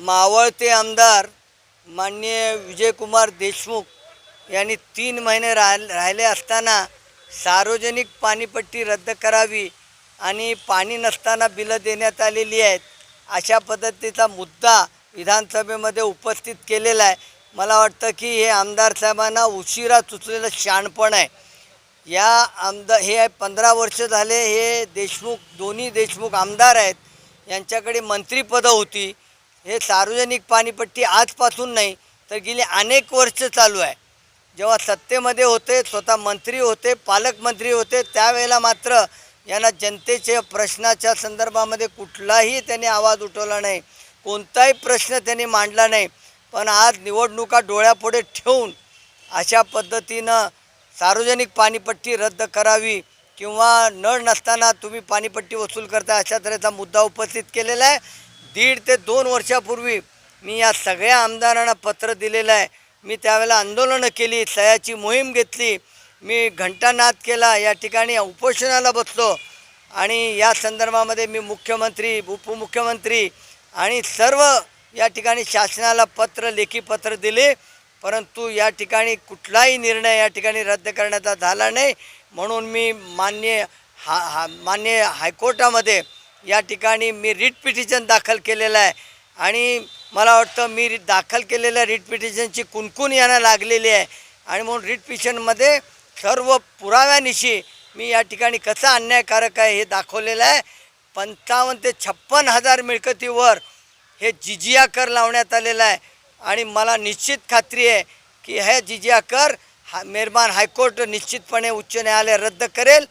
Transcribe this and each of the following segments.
मावळते आमदार माननीय विजयकुमार देशमुख यांनी तीन महिने राह राहिले असताना सार्वजनिक पाणीपट्टी रद्द करावी आणि पाणी नसताना बिलं देण्यात आलेली आहेत अशा पद्धतीचा मुद्दा विधानसभेमध्ये उपस्थित केलेला आहे. मला वाटतं की हे आमदार साहेबांना उशिरा चुचलेलं शाणपण आहे. या आमदार हे पंधरा वर्ष झाले हे देशमुख दोन्ही देशमुख आमदार आहेत. यांच्याकडे मंत्रिपदं होती. हे सार्वजनिक पाणीपट्टी आजपासून नाही तर गेली अनेक वर्ष चालू आहे. जेव्हा सत्तेमध्ये होते स्वतः मंत्री होते पालकमंत्री होते त्यावेळेला मात्र यांना जनतेच्या प्रश्नाच्या संदर्भामध्ये कुठलाही त्यांनी आवाज उठवला नाही. कोणताही प्रश्न त्यांनी मांडला नाही. पण आज निवडणुका डोळ्यापुढे ठेवून अशा पद्धतीनं सार्वजनिक पाणीपट्टी रद्द करावी किंवा नळ नसताना तुम्ही पाणीपट्टी वसूल करता अशा तऱ्हेचा मुद्दा उपस्थित केलेला आहे. दीड ते दोन वर्षापूर्वी मी या सगळ्या आमदारांना पत्र दिलेलं आहे. मी त्यावेळेला आंदोलनं केली सह्याची मोहीम घेतली. मी घंटानाद केला या ठिकाणी उपोषणाला बसलो. आणि या संदर्भामध्ये मी मुख्यमंत्री उपमुख्यमंत्री आणि सर्व या ठिकाणी शासनाला पत्र लेखी पत्र दिले. परंतु या ठिकाणी कुठलाही निर्णय या ठिकाणी रद्द करण्याचा झाला नाही. म्हणून मी मान्य हा हा मान्य हायकोर्टामध्ये या ठिकाणी मी रिट पिटिशन दाखल केलेलं आहे. आणि मला वाटतं मी दाखल केलेल्या रिट पिटिशनची कुणकुण यांना लागलेली आहे. आणि म्हणून रिट पिटिशनमध्ये सर्व पुराव्यानिशी मी या ठिकाणी कसा अन्यायकारक आहे हे दाखवलेलं आहे. पंचावन्न ते छप्पन हजार मिळकतीवर हे जिजिया कर लावण्यात आलेला आहे. आणि मला निश्चित खात्री आहे की हे जिजिया कर हा मेहरबान हायकोर्ट निश्चितपणे उच्च न्यायालय रद्द करेल.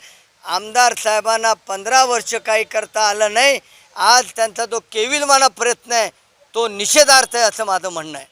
आमदार साहेबांना पंधरा वर्ष काही करता आलं नाही. आज त्यांचा जो केविलमाना प्रयत्न आहे तो निषेधार्थ आहे असं माझं म्हणणं आहे.